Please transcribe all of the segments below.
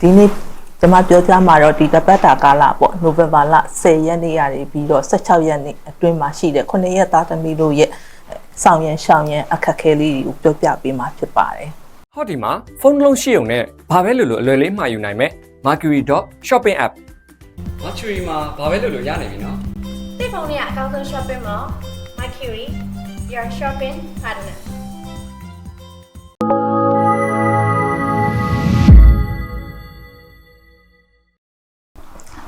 ဒီနေ့ကျွန်မပြောပြမှာတော့ဒီတပတ်တာကာလပေါ့နိုဝင်ဘာလ10ရက်နေ့ကနေပြီးတော့16ရက်နေ့အတွင်းမှာရှိတဲ့9ရက်သားသမီးတို့ရဲ့ဆောင်ရန်ရှောင်ရန်အခက်အခဲလေးတွေကိုပြောပြပေးမှာဖြစ်ပါတယ်ဟောဒီမှာဖုန်းတစ်လုံးရှိုံနဲ့ဘာပဲလို့လို့အလွယ်လေးမှာယူနိုင်မဲ့ Mercury.shopping app Mercury မှာဘာပဲလုပ်လို့ရနိုင်ပြီနော်တိတ်ဖုန်းနဲ့အကောင့်ဆုံး shopping mall Mercury your shopping partner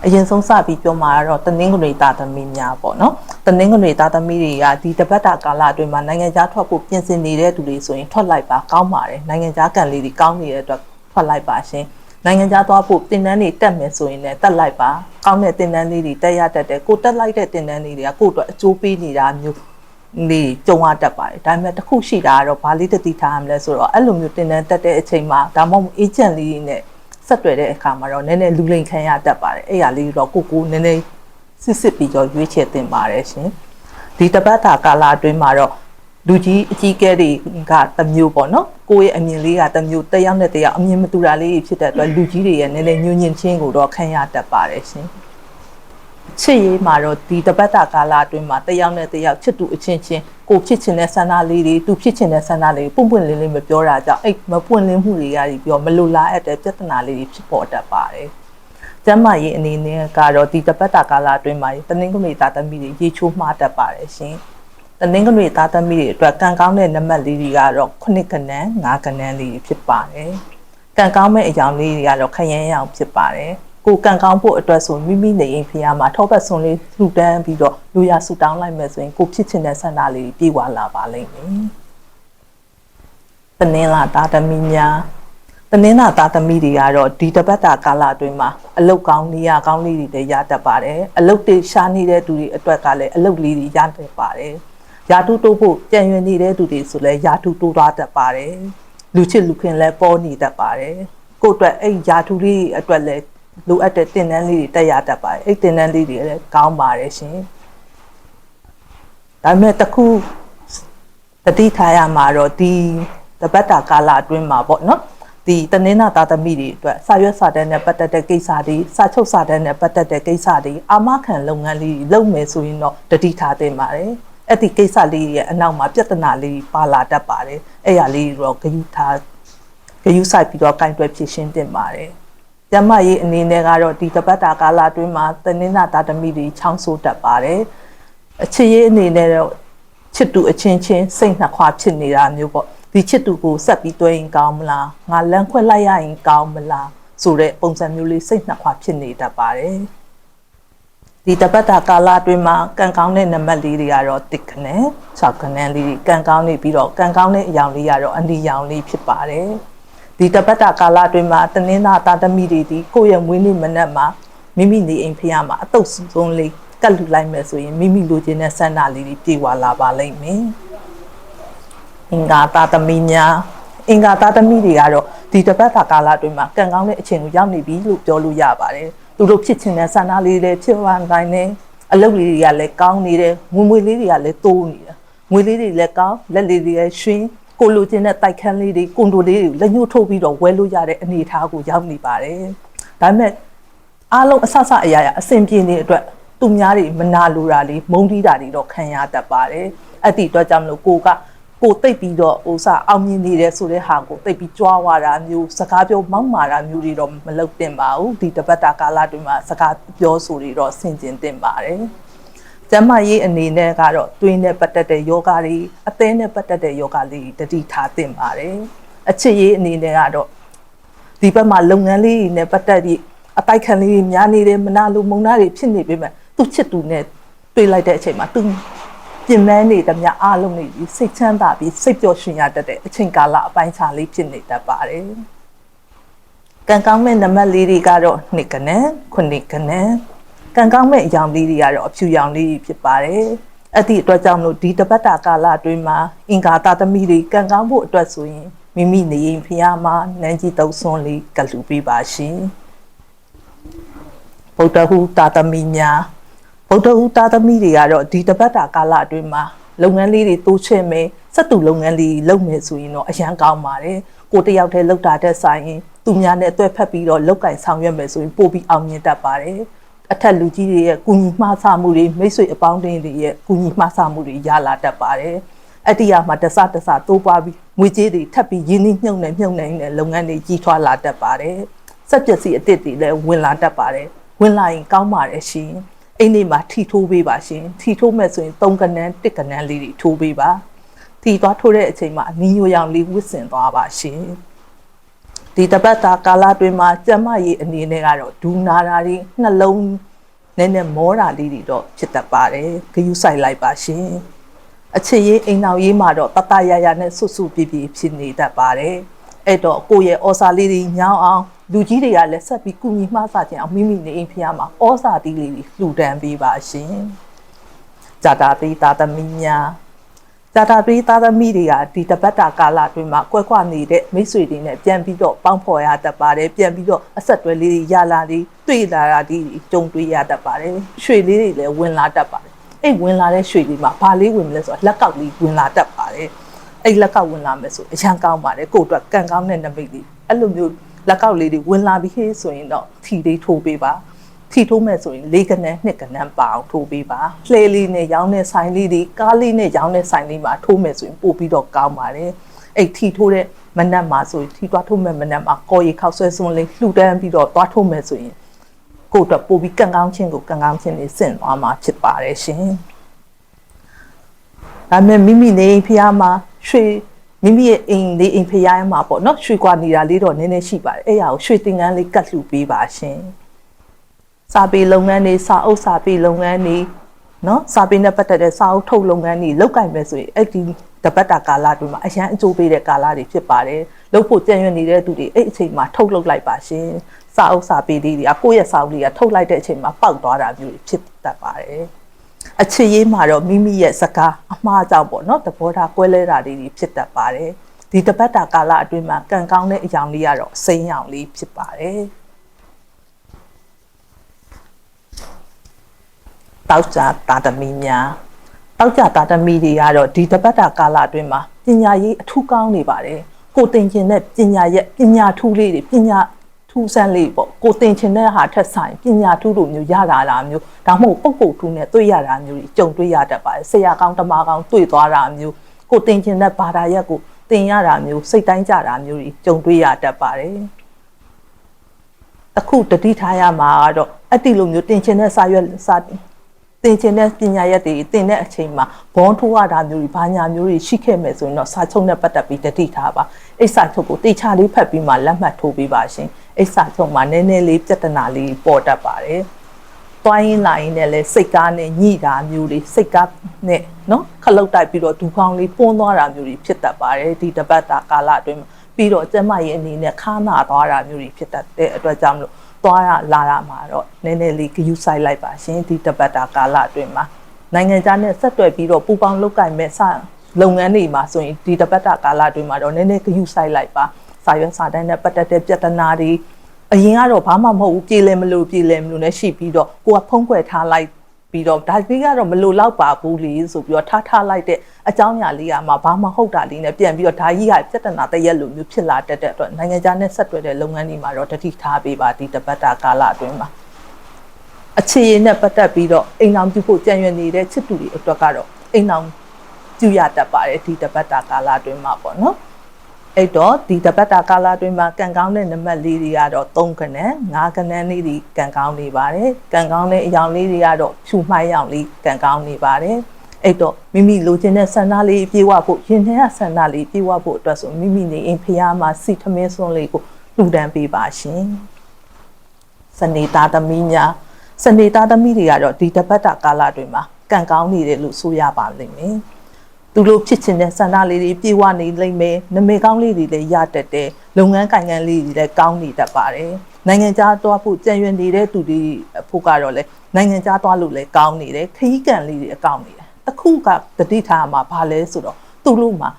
အရင်ဆုံးစပြီးပြောမှာကတော့တနင်္ဂနွေသားသမီးများပေါ့နော်တနင်္ဂနွေသားသမီးတွေကဒီတပတ်တာကာလအတွင်းမှာနိုင်ငံခြားထွက်ဖို့ပြင်ဆင်နေတဲ့သူတွေဆိုရင်ထွက်လိုက်ပါကောင်းပါတယ်နိုင်ငံခြားကန်လေးတွေကောင်းနေတဲ့အတွက်ထွက်လိုက်ပါရှင်နိုင်ငံခြားသွားဖို့တင်တန်းတွေတက်မယ်ဆိုရင်လည်းတက်လိုက်ပါကောင်းတဲ့တင်တန်းလေးတွေတက်ရတတ်တယ်ကိုတက်လိုက်တဲ့တင်တန်းလေးတွေကကိုယ့်အတွက်အကျိုးပေးနေတာမျိုးနေကြုံရတတ်ပါတယ်ဒါပေမဲ့တစ်ခုရှိတာကတော့ဘာလေးတတိထားရမလဲဆိုတော့အဲ့လိုမျိုးတင်တန်းတက်တဲ့အချိန်မှာဒါမှမဟုတ်အေဂျင့်လေးတွေနဲ့ ဆက်တွေ့တဲ့အခါမှာတော့နည်းနည်းလူလိမ်ခံရတတ်ပါတယ်အဲ့ရလေးတော့ကိုကိုနည်းနည်းစစ်စစ်ပြီးတော့ရွေးချယ်တင်ပါတယ်ရှင်ဒီတပတ်တာကာလအတွင်းမှာတော့လူကြီးအကြီးကဲတွေကတစ်မျိုးပေါ့နော်ကိုယ့်ရဲ့အမြင်လေးကတစ်မျိုးတစ်ယောက်နဲ့တစ်ယောက်အမြင်မတူတာလေးဖြစ်တဲ့အတွက်လူကြီးတွေရဲ့နည်းနည်းညှို့ညင်ချင်းကိုတော့ခံရတတ်ပါတယ်ရှင် ချစ်ရေးမှာတော့ဒီတပတ်တာကာလအတွင်းမှာတစ်ယောက်နဲ့တစ်ယောက်ချစ်တူအချင်းချင်းကိုဖြစ်ချင်တဲ့ဆန္ဒလေးတွေသူဖြစ်ချင်တဲ့ဆန္ဒလေးတွေပွန့်ပွန့်လင်းလင်းမပြောတာကြောင့်အဲ့မပွန့်လင်းမှုတွေကနေပြီးတော့မလိုလားအပ်တဲ့ပြဿနာလေးတွေဖြစ်ပေါ်တတ်ပါတယ်။ကျမ်းမာရေးအနေနဲ့ကတော့ဒီတပတ်တာကာလအတွင်းမှာတနင်္ဂနွေသားသမီးတွေရေချိုးမှားတတ်ပါတယ်ရှင်။တနင်္ဂနွေသားသမီးတွေအတွက်ကံကောင်းတဲ့နံပါတ်လေးတွေကတော့9ကနန်း9ကနန်းလေးဖြစ်ပါတယ်။ကံကောင်းမဲ့အကြောင်းလေးတွေကတော့ခရမ်းရောင်ဖြစ်ပါတယ်။ ကိုကံကောင်းဖို့အတွက်ဆိုမိမိနေအိမ်ဖျားမှာထောပတ်ဆွန်လေးလှူဒန်းပြီးတော့လူရဆူတောင်းလိုက်မယ်ဆိုရင်ကိုဖြစ်ချင်တဲ့ဆန္ဒလေးပြေဝလာပါလိမ့်မယ်။တနင်္လာသားသမီးများတနင်္လာသားသမီးတွေကတော့ဒီတပတ်တာကာလအတွင်းမှာအလုတ်ကောင်းနေရကောင်းလေးတွေလည်းရတတ်ပါတယ်။အလုတ်တွေရှားနေတဲ့သူတွေအတွက်ကလည်းအလုတ်လေးတွေရတတ်ပါတယ်။ယာတုတိုးဖို့ကြံရွယ်နေတဲ့သူတွေဆိုလည်းယာတုတိုးသွားတတ်ပါတယ်။လူချစ်လူခင်လည်းပေါ်နေတတ်ပါတယ်။ကိုယ့်အတွက်အဲ့ယာတုလေးအတွက်လည်း လိုအပ်တဲ့တင်တန်းလေးတွေတက်ရတတ်ပါတယ်အဲ့တင်တန်းလေးတွေလည်းကောင်းပါတယ်ရှင်ဒါပေမဲ့တခုတတိထားရမှာတော့ဒီတပတ်တာကာလအတွင်းမှာပေါ့နော်ဒီတနင်္လာသားသမီးတွေအတွက်စာရွက်စာတမ်းနဲ့ပတ်သက်တဲ့ကိစ္စတွေစာချုပ်စာတမ်းနဲ့ပတ်သက်တဲ့ကိစ္စတွေအာမခံလုပ်ငန်းလေးလုပ်မယ်ဆိုရင်တော့တတိထားသင့်ပါတယ်အဲ့ဒီကိစ္စလေးရဲ့အနောက်မှာပြဿနာလေးပါလာတတ်ပါတယ်အဲ့ရလေးတော့ဂရုထားဂရုစိုက်ပြီးတော့ကင်တွယ်ဖြည့်ရှင်းသင့်ပါတယ် ကျမရေးအနေနဲ့ကတော့ဒီတပတ်တာကာလအတွင်းမှာတနင်္လာသားသမီးတွေချောင်းဆိုးတတ်ပါတယ်။အချစ်ရေးအနေနဲ့တော့ချစ်တူအချင်းချင်းစိတ်နှစ်ခွာဖြစ်နေတာမျိုးပေါ့ဒီချစ်တူကိုဆက်ပြီးတွဲရင်ကောင်းမလားငါလမ်းခွဲလိုက်ရရင်ကောင်းမလားဆိုတဲ့ပုံစံမျိုးလေးစိတ်နှစ်ခွာဖြစ်နေတတ်ပါတယ်။ဒီတပတ်တာကာလအတွင်းမှာကံကောင်းတဲ့နံပါတ်လေးတွေကတော့တစ်ခနဲ့6ခနဲ့လေးတွေကံကောင်းနေပြီးတော့ကံကောင်းတဲ့အယောင်လေးကတော့အနီရောင်လေးဖြစ်ပါတယ်။ ဒီတပတ်တာကာလအတွင်းမှာတနင်္လာသားသမီးတွေဒီကိုယ့်ရဲ့မွေးနေ့မနက်မှာမိမိနေအိမ်ဖျားမှာအတုပ်ဆုံးလေးကတ်လူလိုက်မယ်ဆိုရင်မိမိလိုချင်တဲ့ဆန္ဒလေးတွေပြေဝလာပါလိမ့်မယ်။အင်္ဂါသားသမီးများအင်္ဂါသားသမီးတွေကတော့ဒီတပတ်တာကာလအတွင်းမှာကံကောင်းတဲ့အချိန်ကိုရောက်နေပြီလို့ပြောလို့ရပါတယ်။သူတို့ဖြစ်ချင်တဲ့ဆန္ဒလေးတွေဖြစ်သွားနိုင်တယ်။အလုပ်လေးတွေကလည်းကောင်းနေတယ်။ငွေငွေလေးတွေကလည်းတိုးနေတယ်။ငွေလေးတွေလည်းကောင်းလက်လေးတွေလည်းရွှင် ကိုလိုချင်တဲ့တိုက်ခန်းလေးတွေကွန်ဒိုလေးတွေလက်ညှိုးထိုးပြီးတော့ဝဲလို့ရတဲ့အနေအထားကိုရောက်နေပါတယ်။ဒါပေမဲ့အားလုံးအဆဆအရာရာအဆင်ပြေနေတဲ့အတွက်သူများတွေမနာလိုတာလေးမုန်းတီးတာတွေတော့ခံရတတ်ပါတယ်။အဲ့ဒီအတွက်ကြောင့်မလို့ကိုကကိုတိတ်ပြီးတော့ဥစားအောင်မြင်နေတယ်ဆိုတဲ့ဟာကိုတိတ်ပြီးကြွားဝါတာမျိုးစကားပြောမောက်မာတာမျိုးတွေတော့မလုပ်သင့်ပါဘူး။ဒီတပတ်တာကာလတွင်မှာစကားပြောဆိုတွေတော့ဆင်ကျင်သင့်ပါတယ်။ ကျမ်းမာရေးအနေနဲ့ကတော့တွင်းနဲ့ပတ်သက်တဲ့ယောဂတွေအသင်းနဲ့ပတ်သက်တဲ့ယောဂလေးတွေတတိထားသင့်ပါတယ်အချစ်ရေးအနေနဲ့ကတော့ဒီဘက်မှာလုပ်ငန်းလေးတွေနဲ့ပတ်သက်ပြီးအတိုက်ခံလေးတွေများနေတယ်မနာလိုမုံနာတွေဖြစ်နေပေမဲ့သူ့ချစ်သူနဲ့တွေ့လိုက်တဲ့အချိန်မှာသူပြင်ပန်းနေသမျှအားလုံးတွေကြီးစိတ်ချမ်းသာပြီးစိတ်ပျော်ရွှင်ရတတ်တဲ့အချိန်ကာလအပိုင်းခြားလေးဖြစ်နေတတ်ပါတယ်ကံကောင်းမဲ့နံပါတ်လေးတွေကတော့နှစ်ကနန်းခုနှစ်ကနန်း ကံကောင်းမဲ့အကြောင်းလေးတွေကတော့အဖြူရောင်လေးဖြစ်ပါတယ်။အဲ့ဒီအတွက်ကြောင့်မလို့ဒီတပတ်တာကာလအတွင်းမှာအင်္ဂါသားသမီးတွေကံကောင်းဖို့အတွက်ဆိုရင်မိမိနေရင်ဖျားမှာနန်းကြီးတုံးစွန်းလေးကလူပေးပါရှင်။ဗုဒ္ဓဟူတာသမီများဗုဒ္ဓဟူတာသမီတွေကတော့ဒီတပတ်တာကာလအတွင်းမှာလုပ်ငန်းလေးတွေတိုးချဲ့မယ်စက်တူလုပ်ငန်းလေးလုပ်မယ်ဆိုရင်တော့အရန်ကောင်းပါတယ်။ကိုတယောက်တည်းလုပ်တာတဲ့ဆိုင်ရင်သူသူများနဲ့အတွဲဖက်ပြီးတော့လောက်ကင်ဆောင်ရွက်မယ်ဆိုရင်ပို့ပြီးအောင်မြင်တတ်ပါတယ် အထက်လူကြီးတွေရဲ့ကုညီမှားဆမှုတွေမိတ်ဆွေအပေါင်းအသင်းတွေရဲ့ကုညီမှားဆမှုတွေရလာတတ်ပါတယ်အတ္တိယမှာတစတစတိုးပွားပြီးငွေကြေးတွေထပ်ပြီးရင်းနှီးမြှုပ်နှံမြှုပ်နှံနေတဲ့လုပ်ငန်းတွေကြီးထွားလာတတ်ပါတယ်စက်ပစ္စည်းအသစ်တွေလည်းဝင်လာတတ်ပါတယ်ဝင်လာရင်ကောင်းပါတယ်ရှင်အိမ်လေးမှာထီထိုးပေးပါရှင်ထီထိုးမဲ့ဆိုရင်၃ကနန်းတစ်ကနန်းလေးတွေထိုးပေးပါထီသွားထိုးတဲ့အချိန်မှာအနီးညိုရောင်လေးဝစ်စင်သွားပါရှင် ဒီတပတ်တာကာလတွင်မှာကျမကြီးအနေနဲ့ကတော့ဒူနာတာတွေနှလုံးနည်းနည်းမောတာလေးတွေတော့ဖြစ်တတ်ပါတယ်ဂယုဆိုင်လိုက်ပါရှင်အချစ်ရေးအိမ်နောက်ရေးမှာတော့တတရရနဲ့ဆွဆွပြပြဖြစ်နေတတ်ပါတယ်အဲ့တော့ကိုယ့်ရဲ့ဩစာလေးတွေညောင်းအောင်လူကြီးတွေကလည်းဆက်ပြီးကုညီမှားစာခြင်းအောင်မိမိနေအိမ်ဖျားမှာဩစာတီးလေးတွေလှူဒန်းပေးပါရှင်ဇာတာပိတာသမီးများ ဇာတာပိတာသမီးတွေကဒီတပတ်တာကာလအတွင်းမှာကွက်ကွနေတဲ့မိတ်ဆွေတွေနဲ့ပြန်ပြီးတော့ပေါင်းဖော်ရတတ်ပါတယ်ပြန်ပြီးတော့အဆက်တွဲလေးတွေရလာတွေတွေ့လာတာတွေကြုံတွေ့ရတတ်ပါတယ်ရွှေလေးတွေလည်းဝင်လာတတ်ပါတယ်အဲ့ဝင်လာတဲ့ရွှေလေးမှာဘာလေးဝင်မလဲဆိုတော့လက်ကောက်လေးဝင်လာတတ်ပါတယ်အဲ့လက်ကောက်ဝင်လာမယ်ဆိုအရန်ကောင်းပါတယ်ကိုယ့်အတွက်ကံကောင်းတဲ့နမိတ်လေးအဲ့လိုမျိုးလက်ကောက်လေးတွေဝင်လာပြီးဟေးဆိုရင်တော့ထီလေးထိုးပေးပါ ထီထိုးမဲ့ဆိုရင်လေးကနန်းနှစ်ကနန်းပါအောင်ထိုးပေးပါလှဲလေးနဲ့ရောင်းတဲ့ဆိုင်လေးတွေကားလေးနဲ့ရောင်းတဲ့ဆိုင်လေးမှာထိုးမဲ့ဆိုရင်ပို့ပြီးတော့ကောင်းပါတယ်အဲ့ထီထိုးတဲ့မနက်မှာဆိုရင်ထီသွားထိုးမဲ့မနက်မှာကော်ရီခောက်ဆွဲစွန်းလေးလှူဒန်းပြီးတော့သွားထိုးမဲ့ဆိုရင်ကိုယ့်အတွက်ပို့ပြီးကံကောင်းခြင်းကိုကံကောင်းခြင်းလေးဆင့်သွားမှာဖြစ်ပါတယ်ရှင်ဒါပေမဲ့မိမိနေအိမ်ဖျားမှာရွှေမိမိရဲ့အိမ်လေးအိမ်ဖျားမှာပေါ့နော်ရွှေကွာနေတာလေးတော့နည်းနည်းရှိပါတယ်အဲ့ရကိုရွှေတင်ငန်းလေးကတ်လှူပေးပါရှင် စာပေလုပ်ငန်းတွေစာအုပ်စာပေလုပ်ငန်းတွေနော်စာပေနဲ့ပတ်သက်တဲ့စာအုပ်ထုတ်လုပ်ငန်းတွေလောက်ကင်မယ်ဆိုရင်အဲ့ဒီတပတ်တာကာလတွေမှာအရန်အကျိုးပေးတဲ့ကာလတွေဖြစ်ပါတယ်လုပ်ဖို့ကြံ့ရွံ့နေတဲ့သူတွေအဲ့အချိန်မှာထုတ်လုပ်လိုက်ပါရှင်စာအုပ်စာပေလေးတွေကကိုယ့်ရဲ့စာအုပ်လေးကထုတ်လိုက်တဲ့အချိန်မှာပေါက်သွားတာမျိုးတွေဖြစ်တတ်ပါတယ်အချစ်ရေးမှာတော့မိမိရဲ့စကားအမှားကြောင့်ပေါ့နော်သဘောထားကွဲလဲတာတွေဖြစ်တတ်ပါတယ်ဒီတပတ်တာကာလအတွင်းမှာကံကောင်းတဲ့အကြောင်းလေးကတော့စိမ်းရောင်လေးဖြစ်ပါတယ် တောက်ကြတာသမီများတောက်ကြတာသမီတွေကတော့ဒီတပတ်တာကာလအတွင်းမှာပညာရေးအထူးကောင်းနေပါတယ်ကိုတင်ကျင်တဲ့ပညာရဲ့ပညာထူးလေးတွေပညာထူးဆန်းလေးပေါ့ကိုတင်ချင်တဲ့ဟာထက်ဆိုင်ပညာထူးလိုမျိုးရတာလားမျိုးဒါမှမဟုတ်ပုပ်ပုတ်ထူးနဲ့တွေ့ရတာမျိုးကြီးကြုံတွေ့ရတတ်ပါတယ်ဆရာကောင်းတမကောင်းတွေ့သွားတာမျိုးကိုတင်ချင်တဲ့ဘာသာရပ်ကိုတင်ရတာမျိုးစိတ်တိုင်းကြတာမျိုးကြီးကြုံတွေ့ရတတ်ပါတယ်အခုတတိထားရမှာကတော့အဲ့ဒီလိုမျိုးတင်ချင်တဲ့စာရွက်စာ တင်ချင်တဲ့ပညာရပ်တွေတင်တဲ့အချိန်မှာဘွန်ထိုးရတာမျိုးတွေဘာညာမျိုးတွေရှိခဲ့မယ်ဆိုရင်တော့စာချုပ်နဲ့ပတ်သက်ပြီးတတိထားပါအိစာချုပ်ကိုတေချာလေးဖတ်ပြီးမှလက်မှတ်ထိုးပေးပါရှင်အိစာချုပ်မှာနည်းနည်းလေးပြဿနာလေးပေါ်တတ်ပါတယ်တွိုင်းရင်လာရင်လည်းစိတ်ကားနဲ့ညှိတာမျိုးတွေစိတ်ကားနဲ့နော်ခလုတ်တိုက်ပြီးတော့ဒူကောင်းလေးပွန်းသွားတာမျိုးတွေဖြစ်တတ်ပါတယ်ဒီတပတ်တာကာလအတွင်းပြီးတော့ကျမရဲ့အနေနဲ့ခါနာသွားတာမျိုးတွေဖြစ်တတ်တဲ့အတွက်ကြောင့်မလို့ သွားရလာတာမှာတော့နည်းနည်းလေးဂယူဆိုင်လိုက်ပါရှင်ဒီတပတ်တာကာလအတွင်းမှာနိုင်ငံခြားနဲ့ဆက်တွယ်ပြီးတော့ပူပေါင်းလုပ်ကင်မဲ့စလုပ်ငန်းတွေမှာဆိုရင်ဒီတပတ်တာကာလအတွင်းမှာတော့နည်းနည်းဂယူဆိုင်လိုက်ပါစာရွက်စာတမ်းနဲ့ပတ်သက်တဲ့ပြဿနာတွေအရင်ကတော့ဘာမှမဟုတ်ဘူးပြည်လဲမလို့ပြည်လဲမလို့နဲ့ရှိပြီးတော့ကိုကဖုံးကွယ်ထားလိုက် ပြီးတော့ဒါကြီးကတော့မလို့လောက်ပါဘူးလေဆိုပြီးတော့ထားထားလိုက်တဲ့အကြောင်းအရာလေးကမှဘာမှဟုတ်တာလေးနဲ့ပြန်ပြီးတော့ဒါကြီးကပြဿနာတရက်လိုမျိုးဖြစ်လာတတ်တဲ့အတွက်နိုင်ငံခြားနဲ့ဆက်တွဲတဲ့လုပ်ငန်းတွေမှာတော့တတိထားပေးပါဒီတပတ်တာကာလအတွင်းမှာအခြေအနေနဲ့ပတ်သက်ပြီးတော့အိမ်အောင်ပြုဖို့ကြံ့ရွယ်နေတဲ့ချစ်တူတွေအတွက်ကတော့အိမ်အောင်ပြုရတတ်ပါတယ်ဒီတပတ်တာကာလအတွင်းမှာပေါ့နော် အဲ့တော့ဒီတပတ်တာကာလအတွင်းမှာကံကောင်းတဲ့နံပါတ်လေးတွေကတော့3ခနဲ့5ခနဲ့လေးတွေကံကောင်းနေပါတယ်ကံကောင်းတဲ့အကြောင်းလေးတွေကတော့ဖြူမှိုင်းရောင်လေးကံကောင်းနေပါတယ်အဲ့တော့မိမိလိုချင်တဲ့ဆန္ဒလေးပြေဝဖို့ရင်ထဲကဆန္ဒလေးပြေဝဖို့အတွက်ဆိုမိမိနေအိမ်ဖျားမှာစီထမင်းစွန်းလေးကိုလှူဒန်းပေးပါရှင်စနေသားသမီးများစနေသားသမီးတွေကတော့ဒီတပတ်တာကာလအတွင်းမှာကံကောင်းနေတယ်လို့ဆိုရပါလိမ့်မယ် သူတို့ဖြစ်ချင်တဲ့ဆန္ဒလေးတွေပြေဝနေလိမ့်မယ်နမေကောင်းလေးတွေလည်းရတတ်တယ်လုပ်ငန်းကိုင်ငန်းလေးတွေလည်းကောင်းနေတတ်ပါတယ်နိုင်ငံခြားသွားဖို့ကြံရွယ်နေတဲ့သူတွေဖို့ကတော့လေနိုင်ငံခြားသွားလို့လည်းကောင်းနေတယ်ခရီးကန်လေးတွေအကောင်းနေတယ်အခုကတတိထားမှာဘာလဲဆိုတော့သူတို့မှာ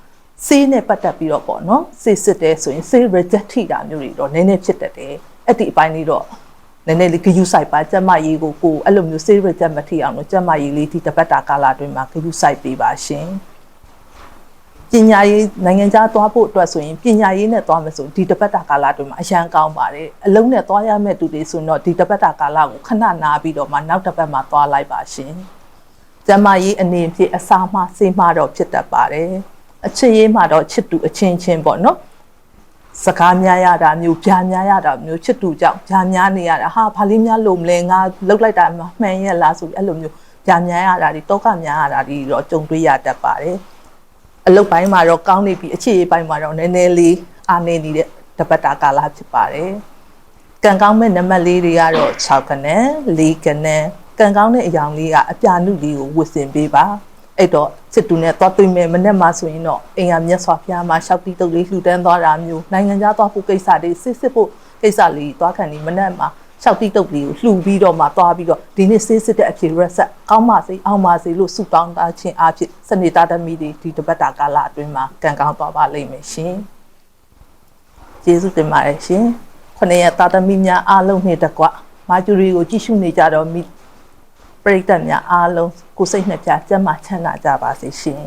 စေးနဲ့ပတ်သက်ပြီးတော့ပေါ့နော်စေးစစ်တယ်ဆိုရင်စေး reject ထိတာမျိုးတွေတော့နည်းနည်းဖြစ်တတ်တယ်အဲ့ဒီအပိုင်းလေးတော့နည်းနည်းလေးဂယူဆိုင်ပါကျမကြီးကိုကိုအဲ့လိုမျိုးစေး reject မထိအောင်လို့ကျမကြီးလေးဒီတပတ်တာကာလအတွင်းမှာဂယူဆိုင်ပေးပါရှင် ပညာရေးနိုင်ငံခြားသွားဖို့အတွက်ဆိုရင်ပညာရေးနဲ့သွားမယ်ဆိုဒီတပတ်တာကာလအတွင်းမှာအရန်ကောင်းပါတယ်အလုံးနဲ့သွားရမယ့်သူတွေဆိုရင်တော့ဒီတပတ်တာကာလကိုခဏနာပြီးတော့မှနောက်တစ်ပတ်မှာသွားလိုက်ပါရှင်ကျမရေးအနေဖြင့်အစာမှစေးမှတော့ဖြစ်တတ်ပါတယ်အချစ်ရေးမှတော့ချစ်သူအချင်းချင်းပေါ့နော်စကားများရတာမျိုးပြာများရတာမျိုးချစ်တူကြောင့်ပြာများနေရတာဟာဘာလေးများလို့မလဲငါလုတ်လိုက်တာမှန်ရဲ့လားဆိုပြီးအဲ့လိုမျိုးပြာများရတာဒီတောကများရတာဒီတော့ကြုံတွေ့ရတတ်ပါတယ် အလုတ်ပိုင်းမှာတော့ကောင်းနေပြီအခြေရေးပိုင်းမှာတော့နည်းနည်းလေးအားနေနေတဲ့တပတ်တာကာလဖြစ်ပါတယ်ကံကောင်းမဲ့နံပါတ်လေးတွေကတော့6ခနဲ့4ခနဲ့ကံကောင်းတဲ့အယောင်လေးကအပြာနုလေးကိုဝတ်ဆင်ပေးပါအဲ့တော့စစ်တူနဲ့သွားတွေ့မယ်မနေ့မှဆိုရင်တော့အင်္ဂါမြတ်စွာဘုရားမှာရှောက်တီတုတ်လေးလှူဒန်းသွားတာမျိုးနိုင်ငံခြားသွားဖို့ကိစ္စတွေစစ်စစ်ဖို့ကိစ္စလေးသွားခံနေမနေ့မှ ရှောက်တီတုတ်လေးကိုလှူပြီးတော့မှသွားပြီးတော့ဒီနေ့စစ်စစ်တဲ့အဖြစ်ရက်ဆက်ကောင်းပါစေအောင်ပါစေလို့ဆုတောင်းတာခြင်းအဖြစ်စနေသားသမီးတွေဒီတပတ်တာကာလအတွင်းမှာကံကောင်းသွားပါလိမ့်မယ်ရှင်ကျေးဇူးတင်ပါတယ်ရှင်ခொနည်းသားသမီးများအားလုံးနဲ့တကွမာဂျူရီကိုကြည့်ရှုနေကြတော့မိပရိသတ်များအားလုံးကိုယ်စိတ်နှစ်ပြတ်ကျန်းမာချမ်းသာကြပါစေရှင်